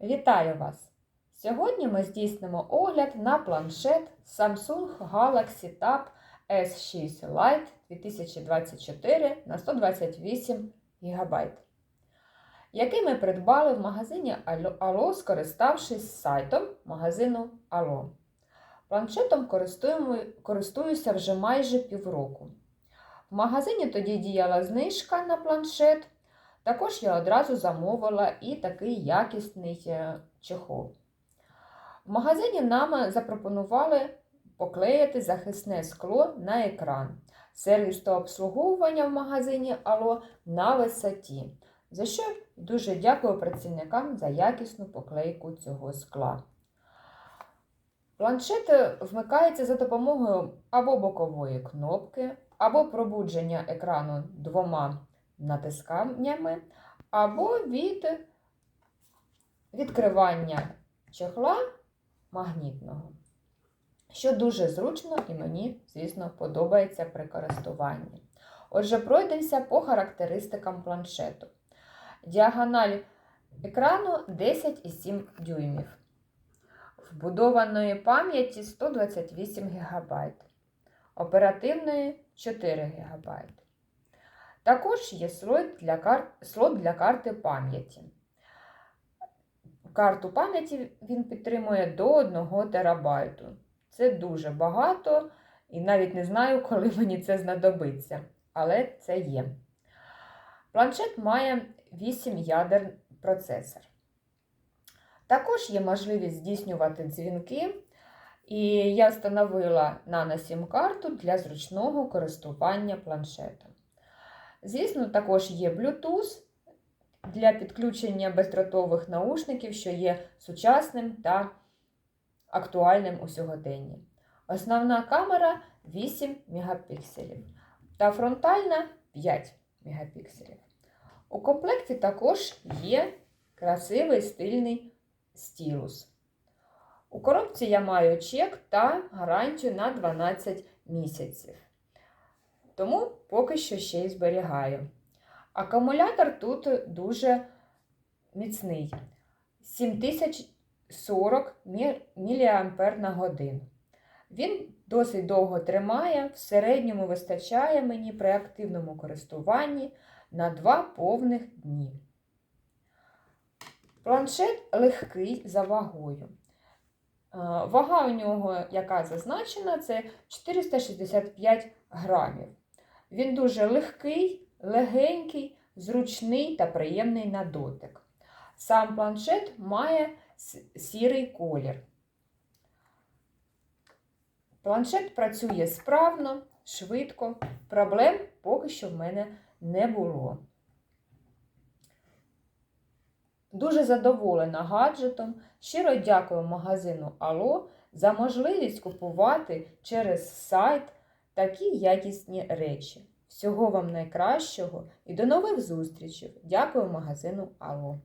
Вітаю вас! Сьогодні ми здійснимо огляд на планшет Samsung Galaxy Tab S6 Lite 2024 на 128 ГБ, який ми придбали в магазині Allo, скориставшись сайтом магазину Allo. Планшетом користуюся вже майже півроку. В магазині тоді діяла знижка на планшет. Також я одразу замовила і такий якісний е, чехол. В магазині нам запропонували поклеїти захисне скло на екран. Сервіс та обслуговування в магазині Ало на висоті. За що дуже дякую працівникам за якісну поклейку цього скла. Планшет е, вмикається за допомогою або бокової кнопки, або пробудження екрану двома натисканнями, або від відкривання чехла магнітного, що дуже зручно і мені, звісно, подобається при користуванні. Отже, пройдемося по характеристикам планшету. Діагональ екрану 10,7 дюймів. Вбудованої пам'яті 128 ГБ, оперативної 4 ГБ. Також є слот для, кар... слот для карти пам'яті. Карту пам'яті він підтримує до 1 терабайту. Це дуже багато, і навіть не знаю, коли мені це знадобиться, але це є. Планшет має 8 ядер процесор. Також є можливість здійснювати дзвінки, і я встановила нано-сім-карту для зручного користування планшетом. Звісно, також є Bluetooth для підключення бездротових наушників, що є сучасним та актуальним у сьогоденні. Основна камера 8 мегапікселів та фронтальна 5 мегапікселів. У комплекті також є красивий стильний стілус. У коробці я маю чек та гарантію на 12 місяців. Тому поки що ще й зберігаю. Акумулятор тут дуже міцний 7040 мА на годину. Він досить довго тримає, в середньому вистачає мені при активному користуванні на 2 повних дні. Планшет легкий за вагою. Вага у нього, яка зазначена, це 465 грамів. Він дуже легкий, легенький, зручний та приємний на дотик. Сам планшет має сірий колір. Планшет працює справно, швидко, проблем поки що в мене не було. Дуже задоволена гаджетом. Щиро дякую магазину Ало за можливість купувати через сайт такі якісні речі. Всього вам найкращого і до нових зустрічей! Дякую магазину Ало.